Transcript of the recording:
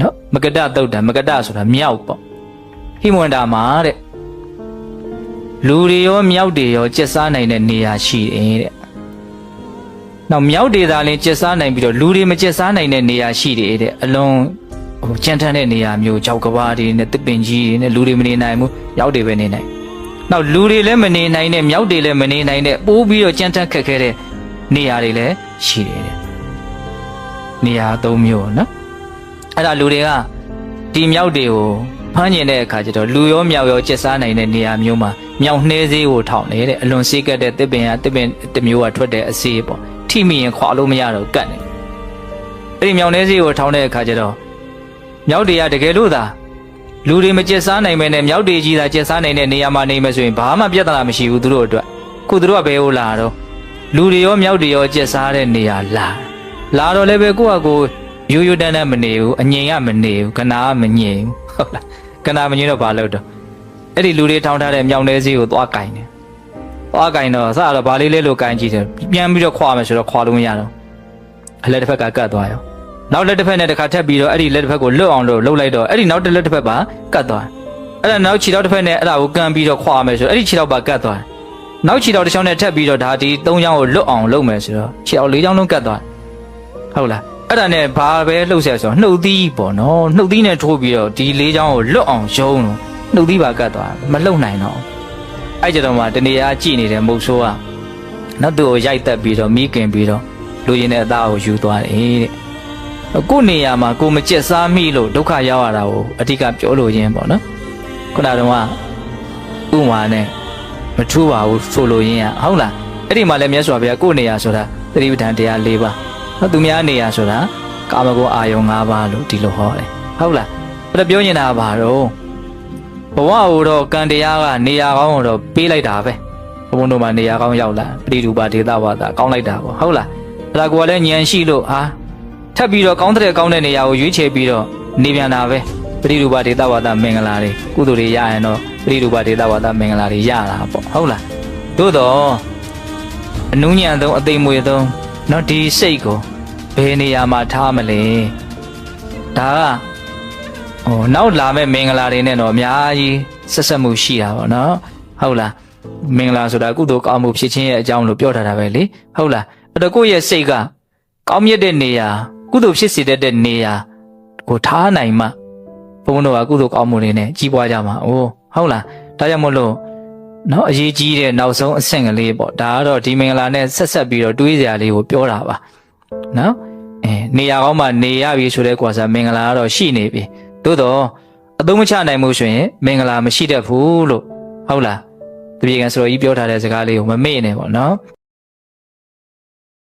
နော်မကတတုတ်တံမကတဆိုတာမြောက်ပေါ့ဟိမဝန္တာမှာတဲ့လူတွေရောမြောက်တွေရောကျက်စားနိုင်တဲ့နေရာရှိတယ်တဲ့နောက်မြောက်တွေသာလင်ကျက်စားနိုင်ပြီးတော့လူတွေမကျက်စားနိုင်တဲ့နေရာရှိတယ်တဲ့အလုံးဟိုကြမ်းတမ်းတဲ့နေရာမျိုးကြောက်ကဘာတွေနဲ့တစ်ပင်ကြီးတွေနဲ့လူတွေမနေနိုင်ဘူးမြောက်တွေပဲနေနိုင်နောက်လူတွေလည်းမနေနိုင်တဲ့မြောက်တွေလည်းမနေနိုင်တဲ့ပိုးပြီးတော့ကြမ်းတမ်းခက်ခဲတဲ့နေရာတွေလည်းရှိတယ်တဲ့နေရာ၃မျိုးနော် အဲ့ဒါလူတွေကဒီမြောက်တွေကိုဖမ်းကျင်တဲ့အခါကျတော့လူရောမြောက်ရောကျက်စားနိုင်တဲ့နေရာမျိုးမှာမြောက်နှဲစေးကိုထောင်နေတဲ့အလွန်စေးကတ်တဲ့တစ်ပင်ကတစ်ပင်တစ်မျိုးကထွက်တဲ့အစေးပေါ့ထိမိရင်ခွာလို့မရတော့ကတ်နေအဲ့ဒီမြောက်နှဲစေးကိုထောင်တဲ့အခါကျတော့မြောက်တွေကတကယ်လို့သာလူတွေမကျက်စားနိုင်မဲနဲ့မြောက်တွေကြီးသာကျက်စားနိုင်တဲ့နေရာမှာနေမယ်ဆိုရင်ဘာမှပြဿနာမရှိဘူးသူတို့အတွက်ခုသူတို့ကဘယ်ဟိုလာတော့လူတွေရောမြောက်တွေရောကျက်စားတဲ့နေရာလာလာတော့လည်းပဲကိုယ့်အကို ရိုးရိုးတန်းတန်းမနေဘူးအငြိမ်ကမနေဘူးကနာကမငြိမ်ဘူးဟုတ်လားကနာမငြိမ်တော့ဘာလုပ်တော့အဲ့ဒီလူတွေထောင်းထားတဲ့မြောင်နေစီကိုသွားကင်တယ်သွားကင်တော့စတော့ဘာလေးလေးလို့ကင်ကြည့်တယ်ပြန်ပြီးတော့ခွာမယ်ဆိုတော့ခွာလို့မရတော့အလက်တစ်ဖက်ကကတ်သွားရောနောက်လက်တစ်ဖက်နဲ့တစ်ခါထပ်ပြီးတော့အဲ့ဒီလက်တစ်ဖက်ကိုလွတ်အောင်လို့လှုပ်လိုက်တော့အဲ့ဒီနောက်တစ်လက်တစ်ဖက်ပါကတ်သွားအဲ့ဒါနောက်ခြေထောက်တစ်ဖက်နဲ့အဲ့ဒါကိုကန်ပြီးတော့ခွာမယ်ဆိုတော့အဲ့ဒီခြေထောက်ပါကတ်သွားနောက်ခြေထောက်တစ်ချောင်းနဲ့ထပ်ပြီးတော့ဒါဒီ၃ချောင်းကိုလွတ်အောင်လုပ်မယ်ဆိုတော့ခြေထောက်၄ချောင်းလုံးကတ်သွားဟုတ်လား အဲ့ဒါနဲ့ဘာပဲလှုပ်ဆက်ဆိုတော့နှုတ်သီးပေါ့နော်နှုတ်သီးနဲ့ထိုးပြီးတော့ဒီလေးချောင်းကိုလွတ်အောင်ရုံးလို့နှုတ်သီးပါကတ်သွားမလှုပ်နိုင်တော့အဲ့ကြတော့မှတနေရာကြည့်နေတဲ့မုတ်ဆိုးကနောက်သူ့ကိုရိုက်တက်ပြီးတော့မိခင်ပြီးတော့လူရင်တဲ့အသားကိုယူသွားတယ်တဲ့ကို့နေရာမှာကိုမကျက်စားမိလို့ဒုက္ခရောက်ရတာကိုအဓိကပြောလို့ရင်းပေါ့နော်ခုနကတော့ကဥမာနဲ့မထူးပါဘူးဆိုလို့ရင်းอ่ะဟုတ်လားအဲ့ဒီမှာလည်းမြတ်စွာဘုရားကို့နေရာဆိုတာသတိပဋ္ဌာန်တရား၄ပါး နော်သူများနေရဆိုတာကာမဂုဏ်အာယုံ၅ပါးလို့ဒီလိုဟောတယ်ဟုတ်လားအဲ့ဒါပြောနေတာကဘာတော့ဘဝဟိုတော့ကံတရားကနေရာကောင်းတော့ပေးလိုက်တာပဲဘုံတို့မှာနေရာကောင်းရောက်လာပရိဒုပါဒေသဝါဒကောင်းလိုက်တာပေါ့ဟုတ်လားအဲ့ဒါကိုကလည်းဉာဏ်ရှိလို့ဟာထပ်ပြီးတော့ကောင်းတဲ့ကောင်းတဲ့နေရာကိုရွေးချယ်ပြီးတော့နေပြန်တာပဲပရိဒုပါဒေသဝါဒမင်္ဂလာတွေကုသိုလ်တွေရရင်တော့ပရိဒုပါဒေသဝါဒမင်္ဂလာတွေရတာပေါ့ဟုတ်လားသို့တော့အနုညံသုံးအသိမွေသုံးနော်ဒီစိတ်ကို ဘယ်နေရာမှာထားမလဲဒါကဟိုနောက်လာမဲ့မင်္ဂလာတွေနဲ့တော့အများကြီးဆက်ဆက်မှုရှိတာပေါ့နော်ဟုတ်လားမင်္ဂလာဆိုတာကုသိုလ်ကောင်းမှုဖြစ်ခြင်းရဲ့အကြောင်းလို့ပြောထားတာပဲလေဟုတ်လားအဲ့တော့ကိုယ့်ရဲ့စိတ်ကကောင်းမြတ်တဲ့နေရာကုသိုလ်ဖြစ်စေတတ်တဲ့နေရာကိုထားနိုင်မှဘုန်းတော်ကကုသိုလ်ကောင်းမှုတွေနဲ့ကြီးပွားကြမှာအိုးဟုတ်လားဒါကြောင့်မို့လို့နော်အရေးကြီးတဲ့နောက်ဆုံးအဆင့်ကလေးပေါ့ဒါကတော့ဒီမင်္ဂလာနဲ့ဆက်ဆက်ပြီးတော့တွေးစရာလေးကိုပြောတာပါ နော်အဲနေရာကောင်းမှနေရပြီဆိုတဲ့ကွာစားမင်္ဂလာကတော့ရှိနေပြီသို့တော့အသုံးမချနိုင်မှုဆိုရင်မင်္ဂလာမရှိတတ်ဘူးလို့ဟုတ်လားတပြေကံဆိုတော့ကြီးပြောထားတဲ့စကားလေးကိုမမေ့နဲ့ပေါ့နော်